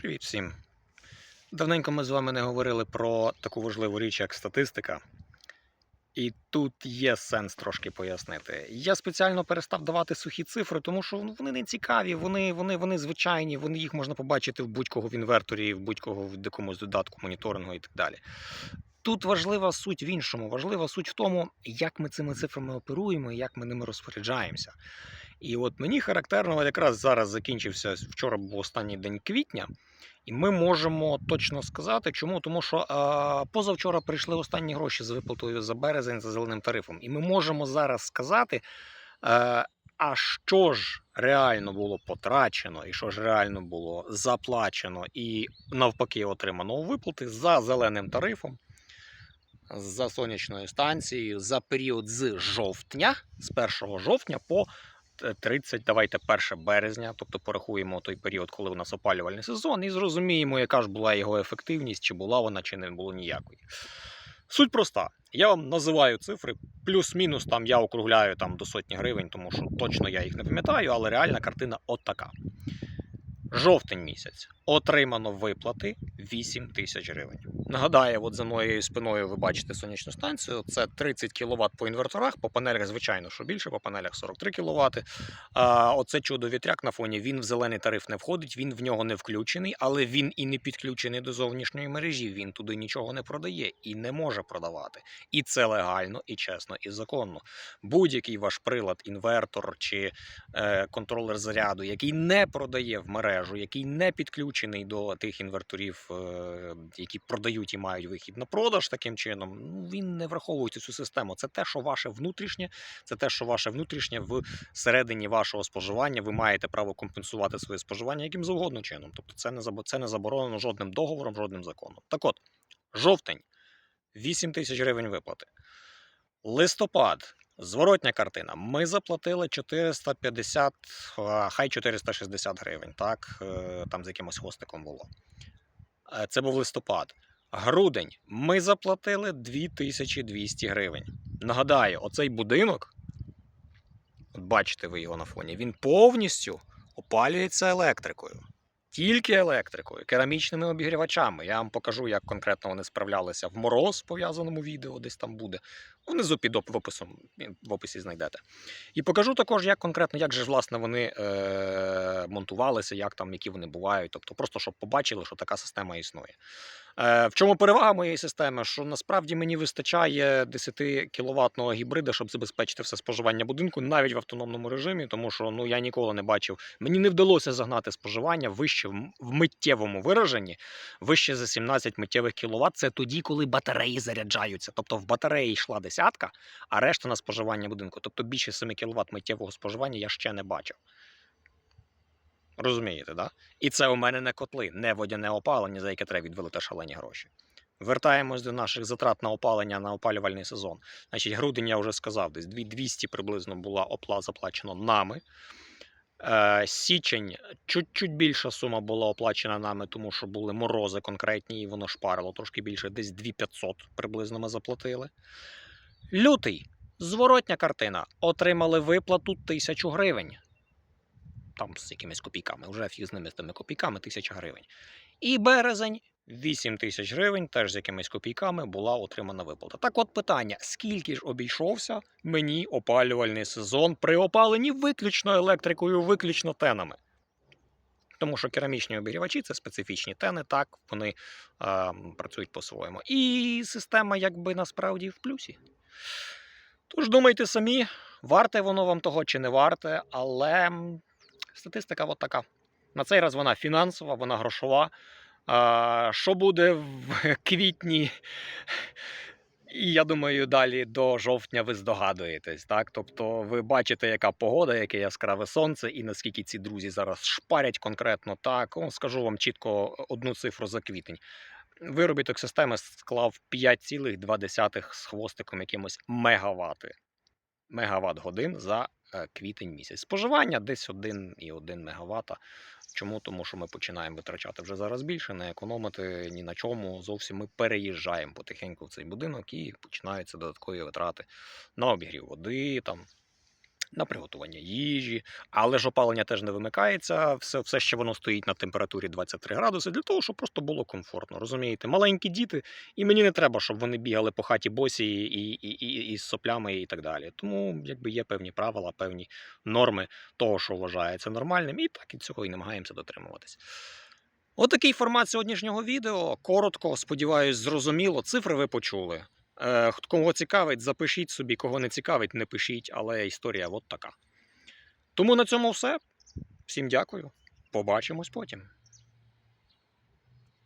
Привіт всім. Давненько ми з вами не говорили про таку важливу річ, як статистика. І тут є сенс трошки пояснити. Я спеціально перестав давати сухі цифри, тому що вони не цікаві, вони, вони, вони звичайні, вони їх можна побачити в будь-кого в інверторі, в будь-кого в якомусь додатку моніторингу і так далі. Тут важлива суть в іншому. Важлива суть в тому, як ми цими цифрами оперуємо і як ми ними розпоряджаємося. І от мені характерно, якраз зараз закінчився вчора був останній день квітня, і ми можемо точно сказати, чому? Тому що е, позавчора прийшли останні гроші з виплатою за березень за зеленим тарифом. І ми можемо зараз сказати, е, а що ж реально було потрачено, і що ж реально було заплачено, і навпаки отримано у виплати за зеленим тарифом. За сонячною станцією за період з жовтня, з 1 жовтня по 30, давайте 1 березня, тобто порахуємо той період, коли у нас опалювальний сезон, і зрозуміємо, яка ж була його ефективність, чи була вона, чи не було ніякої. Суть проста. Я вам називаю цифри, плюс-мінус там я округляю там до сотні гривень, тому що точно я їх не пам'ятаю, але реальна картина от така. Жовтень місяць отримано виплати 8 тисяч гривень. Нагадаю, от за моєю спиною ви бачите сонячну станцію. Це 30 кВт по інверторах, по панелях, звичайно, що більше, по панелях 43 кВт. А оце чудо вітряк на фоні. Він в зелений тариф не входить, він в нього не включений, але він і не підключений до зовнішньої мережі. Він туди нічого не продає і не може продавати. І це легально, і чесно, і законно. Будь-який ваш прилад, інвертор чи е, контролер заряду, який не продає в мережу, який не підключений до тих інверторів, е, які продають і мають вихід на продаж таким чином, ну він не враховується цю систему. Це те, що ваше внутрішнє, це те, що ваше внутрішнє в середині вашого споживання. Ви маєте право компенсувати своє споживання яким завгодно чином. Тобто, це не це не заборонено жодним договором, жодним законом. Так от, жовтень 8 тисяч гривень виплати. Листопад. Зворотня картина. Ми заплатили 450, хай 460 гривень, так, е, там з якимось хвостиком було. Е, Це був листопад. Грудень. Ми заплатили 2200 гривень. Нагадаю, оцей будинок, от бачите ви його на фоні, він повністю опалюється електрикою. Тільки електрикою, керамічними обігрівачами. Я вам покажу, як конкретно вони справлялися в мороз, пов'язаному відео, десь там буде. Внизу під описом, в описі знайдете. І покажу також, як конкретно, як же власне вони е- монтувалися, як там, які вони бувають. Тобто, просто щоб побачили, що така система існує. Е, в чому перевага моєї системи? Що насправді мені вистачає 10 кіловатного гібрида, щоб забезпечити все споживання будинку навіть в автономному режимі, тому що ну я ніколи не бачив. Мені не вдалося загнати споживання вище в миттєвому вираженні, вище за 17 миттєвих кіловат. Це тоді, коли батареї заряджаються. Тобто в батареї йшла десятка, а решта на споживання будинку. Тобто більше 7 кВт миттєвого споживання я ще не бачив. Розумієте, да? І це у мене не котли, не водяне опалення, за яке треба відвалити шалені гроші. Вертаємось до наших затрат на опалення на опалювальний сезон. Значить, грудень я вже сказав, десь 200 приблизно була опла заплачена нами. Е, січень чуть-чуть більша сума була оплачена нами, тому що були морози конкретні, і воно шпарило трошки більше, десь 2500 приблизно ми заплатили. Лютий. Зворотня картина. Отримали виплату 1000 гривень. Там з якимись копійками, вже фіг з ними з тими копійками, 1000 гривень. І березень 8 тисяч гривень, теж з якимись копійками, була отримана виплата. Так от питання: скільки ж обійшовся мені опалювальний сезон при опаленні виключно електрикою, виключно тенами? Тому що керамічні обігрівачі це специфічні тени, так, вони е, працюють по-своєму. І система, якби насправді в плюсі. Тож думайте самі, варте воно вам того чи не варте, але статистика от така. На цей раз вона фінансова, вона грошова. А, що буде в квітні? І я думаю, далі до жовтня ви здогадуєтесь, так? Тобто ви бачите, яка погода, яке яскраве сонце, і наскільки ці друзі зараз шпарять конкретно так. О, скажу вам чітко одну цифру за квітень. Виробіток системи склав 5,2 з хвостиком якимось мегавати. Мегаватт годин за квітень місяць. Споживання десь 1,1 мегаватта. Чому? Тому що ми починаємо витрачати вже зараз більше, не економити ні на чому. Зовсім ми переїжджаємо потихеньку в цей будинок і починаються додаткові витрати на обігрів води, там, на приготування їжі, але ж опалення теж не вимикається. Все, все ще воно стоїть на температурі 23 градуси для того, щоб просто було комфортно. Розумієте, маленькі діти, і мені не треба, щоб вони бігали по хаті босі і, і, і, і з соплями і так далі. Тому якби є певні правила, певні норми того, що вважається нормальним, і так і цього і намагаємося дотримуватись. Отакий формат сьогоднішнього відео. Коротко, сподіваюсь, зрозуміло. Цифри ви почули. Е, кого цікавить, запишіть собі, кого не цікавить, не пишіть, але історія от така. Тому на цьому все. Всім дякую. Побачимось потім.